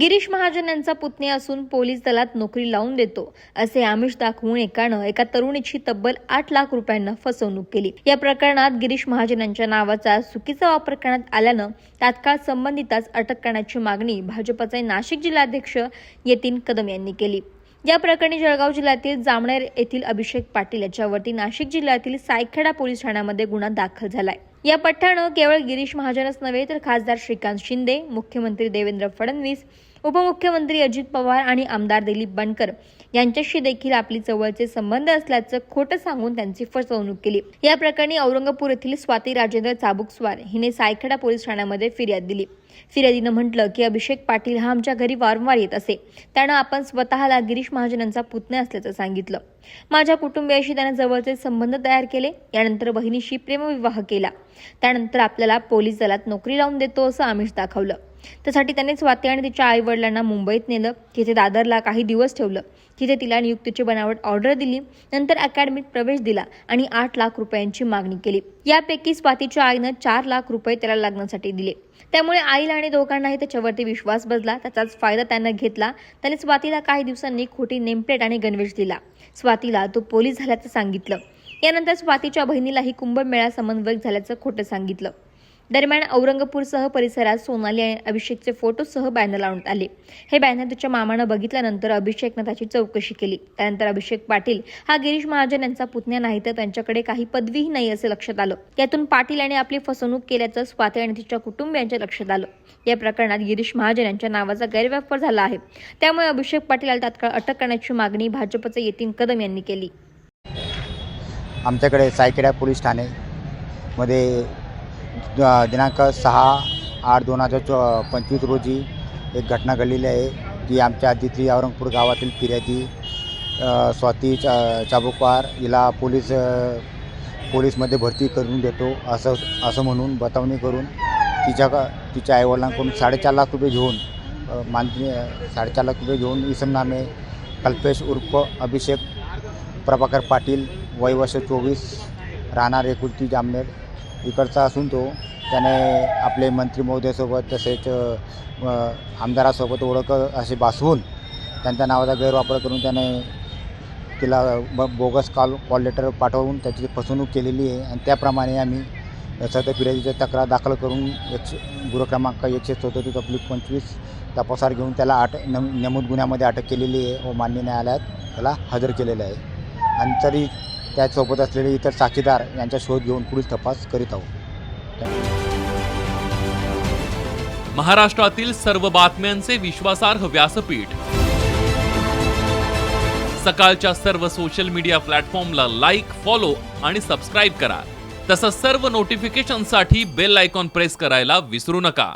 गिरीश महाजन यांचा पुतणे असून पोलीस दलात नोकरी लावून देतो असे आमिष दाखवून एकानं एका तरुणीची तब्बल आठ लाख रुपयांना फसवणूक केली. या प्रकरणात गिरीश महाजन यांच्या नावाचा चुकीचा वापर करण्यात आल्यानं तात्काळ संबंधितास अटक करण्याची मागणी भाजपचे नाशिक जिल्हाध्यक्ष यतीन कदम यांनी केली. या प्रकरणी जळगाव जिल्ह्यातील जामनेर येथील अभिषेक पाटील याच्यावरती नाशिक जिल्ह्यातील सायखेडा पोलीस ठाण्यामध्ये गुन्हा दाखल झालाय. या पठ्ठानं केवळ गिरीश महाजनच नव्हे तर खासदार श्रीकांत शिंदे मुख्यमंत्री देवेंद्र फडणवीस उपमुख्यमंत्री अजित पवार आणि आमदार दिलीप बनकर यांच्याशी देखील आपली जवळचे संबंध असल्याचं खोटं सांगून त्यांची फसवणूक केली. या प्रकरणी औरंगापूर येथील स्वाती राजेंद्र चाबुकस्वार हिने सायखेडा पोलीस ठाण्यामध्ये फिर्याद दिली. फिर्यादीनं म्हटलं की अभिषेक पाटील हा आमच्या घरी वारंवार येत असे. त्यानं आपण स्वतःला गिरीश महाजन यांचा पुतण्या असल्याचं सांगितलं. माझ्या कुटुंबियाशी त्यानं जवळचे संबंध तयार केले. यानंतर बहिणीशी प्रेमविवाह केला. त्यानंतर आपल्याला पोलीस दलात नोकरी लावून देतो असं आमिष दाखवलं. त्यासाठी त्याने स्वाती आणि तिच्या आईवडिलांना मुंबईत नेलं तिथे दादरला काही दिवस ठेवलं तिथे तिला नियुक्तीची बनावट ऑर्डर दिली नंतर अकॅडमीत प्रवेश दिला आणि आठ लाख रुपयांची मागणी केली. यापैकी स्वातीच्या आईनं चार लाख रुपये त्याला लग्नासाठी दिले. त्यामुळे आईला आणि दोघांनाही त्याच्यावरती विश्वास बसला त्याचाच फायदा त्यानं घेतला. त्याने स्वातीला काही दिवसांनी खोटी नेमप्लेट आणि गणवेश दिला. स्वातीला तो पोलीस झाल्याचं सांगितलं. यानंतर स्वातीच्या बहिणीलाही कुंभमेळा समन्वयक झाल्याचं खोटं सांगितलं. दरम्यान औरंगपूरसह परिसरात सोनाली आणि अभिषेकचे फोटोसह बॅनर लावण्यात आले. हे बॅनर तिच्या मामानं बघितल्यानंतर अभिषेकनं त्याची चौकशी केली. त्यानंतर अभिषेक पाटील हा गिरीश महाजन यांचा पुतण्या नाही तर त्यांच्याकडे काही पदवीही नाही असे लक्षात आलं. यातून पाटील यांनी आपली फसवणूक केल्याचं स्वाती आणि तिच्या कुटुंबियांच्या लक्षात आलं. या प्रकरणात गिरीश महाजन यांच्या नावाचा गैरव्यापार झाला आहे. त्यामुळे अभिषेक पाटील याला तात्काळ अटक करण्याची मागणी भाजपचे यतीन कदम यांनी केली. आमच्याकडे सायखेडा पोलीस ठाणे मध्ये दिनांक सहा आठ दोन हजार चो पंचवीस रोजी एक घटना घडलेली आहे. की आमच्या तिथली औरंगपूर गावातील फिर्यादी स्वाती चा चाबुकवार हिला पोलीस पोलीसमध्ये भरती करून देतो असं असं म्हणून बतावणी करून तिच्या तिच्या आईवडिलांकडून साडेचार लाख रुपये घेऊन माननीय साडेचार लाख रुपये घेऊन इसमनामे कल्पेश उर्फ अभिषेक प्रभाकर पाटील वय वर्ष चोवीस राहणार एकुलती जामनेर इकडचा असून तो त्याने आपले मंत्री महोदयासोबत तसेच आमदारासोबत ओळख असे भासवून त्यांच्या नावाचा गैरवापर करून त्याने तिला ब बोगस कॉल कॉल लेटर पाठवून त्याची फसवणूक केलेली आहे आणि त्याप्रमाणे आम्ही सध्या फिर्यादीची तक्रार दाखल करून एकशे गुन्हा क्रमांक एकशे चौतीस आपली पंचवीस तपासार घेऊन त्याला आट नम नमूद गुन्ह्यामध्ये अटक केलेली आहे व मान्य न्यायालयात त्याला हजर केलेलं आहे. आणि तरी त्याचसोबत असलेले इतर साथीदार यांचा शोध घेऊन पुढील तपास करीत आहोत. महाराष्ट्रातील सर्व बातम्यांचे विश्वासार्ह व्यासपीठ. सकाळच्या सर्व सोशल मीडिया प्लॅटफॉर्मला लाईक फॉलो आणि सबस्क्राईब करा. तसंच सर्व नोटिफिकेशनसाठी बेल आयकॉन प्रेस करायला विसरू नका.